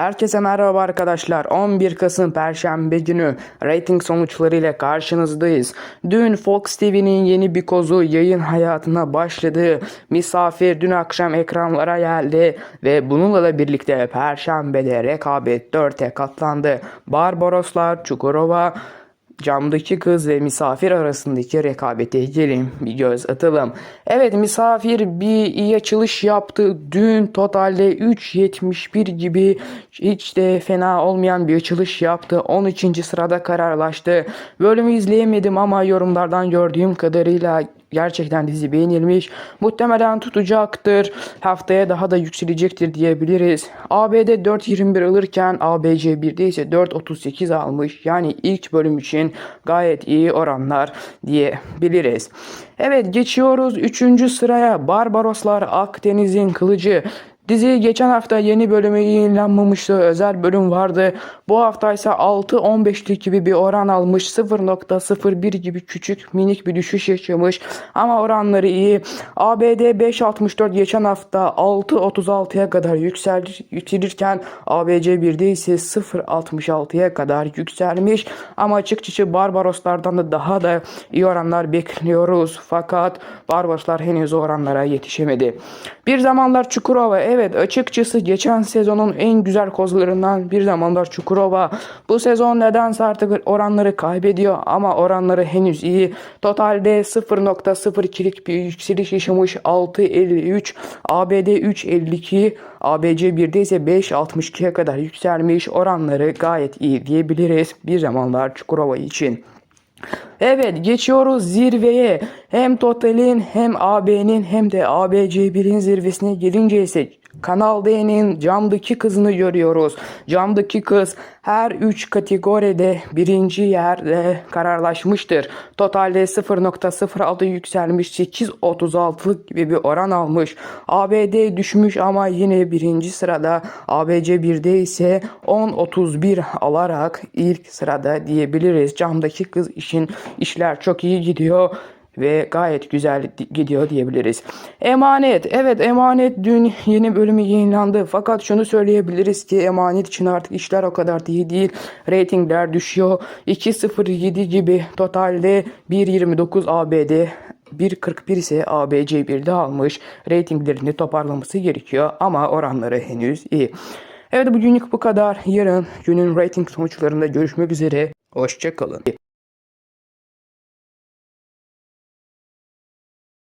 Herkese merhaba arkadaşlar. 11 Kasım Perşembe günü rating sonuçları ile karşınızdayız. Dün Fox TV'nin yeni bir kozu yayın hayatına başladı. Misafir dün akşam ekranlara geldi ve bununla da birlikte Perşembe'de rekabet 4'e katlandı. Barbaroslar, Çukurova, Camdaki kız ve misafir arasındaki rekabete gelin bir göz atalım. Evet misafir bir iyi açılış yaptı. Dün totalde 3.71 gibi hiç de fena olmayan bir açılış yaptı. 13. sırada kararlaştı. Bölümü izleyemedim ama yorumlardan gördüğüm kadarıyla gerçekten dizi beğenilmiş. Muhtemelen tutacaktır. Haftaya daha da yükselecektir diyebiliriz. ABD 4.21 alırken ABC 1'de ise 4.38 almış. Yani ilk bölüm için gayet iyi oranlar diyebiliriz. Evet geçiyoruz 3. sıraya. Barbaroslar Akdeniz'in kılıcı. Dizi geçen hafta yeni bölümü yayınlanmamıştı. Özel bölüm vardı. Bu hafta ise 6-15'lik gibi bir oran almış. 0.01 gibi küçük minik bir düşüş yaşamış. Ama oranları iyi. ABD 5.64 geçen hafta 6.36'ya kadar yükselir, yükselirken ABC 1'de ise 0.66'ya kadar yükselmiş. Ama açıkçası Barbaroslardan da daha da iyi oranlar bekliyoruz. Fakat Barbaroslar henüz oranlara yetişemedi. Bir zamanlar Çukurova evet açıkçası geçen sezonun en güzel kozlarından bir zamanlar Çukurova. Bu sezon nedense artık oranları kaybediyor ama oranları henüz iyi. Totalde 0.02'lik bir yükseliş yaşamış 6.53 ABD 3.52 ABC 1'de ise 5.62'ye kadar yükselmiş oranları gayet iyi diyebiliriz bir zamanlar Çukurova için. Evet geçiyoruz zirveye. Hem Total'in hem AB'nin hem de ABC1'in zirvesine gelince ise Kanal D'nin camdaki kızını görüyoruz. Camdaki kız her 3 kategoride birinci yerde kararlaşmıştır. Totalde 0.06 yükselmiş 8.36'lık gibi bir oran almış. ABD düşmüş ama yine birinci sırada. ABC 1'de ise 10.31 alarak ilk sırada diyebiliriz. Camdaki kız için işler çok iyi gidiyor ve gayet güzel gidiyor diyebiliriz. Emanet. Evet Emanet dün yeni bölümü yayınlandı. Fakat şunu söyleyebiliriz ki Emanet için artık işler o kadar iyi değil. Ratingler düşüyor. 2.07 gibi totalde 1.29 ABD 1.41 ise ABC 1'de almış. Ratinglerini toparlaması gerekiyor ama oranları henüz iyi. Evet bugünlük bu kadar. Yarın günün rating sonuçlarında görüşmek üzere. Hoşçakalın.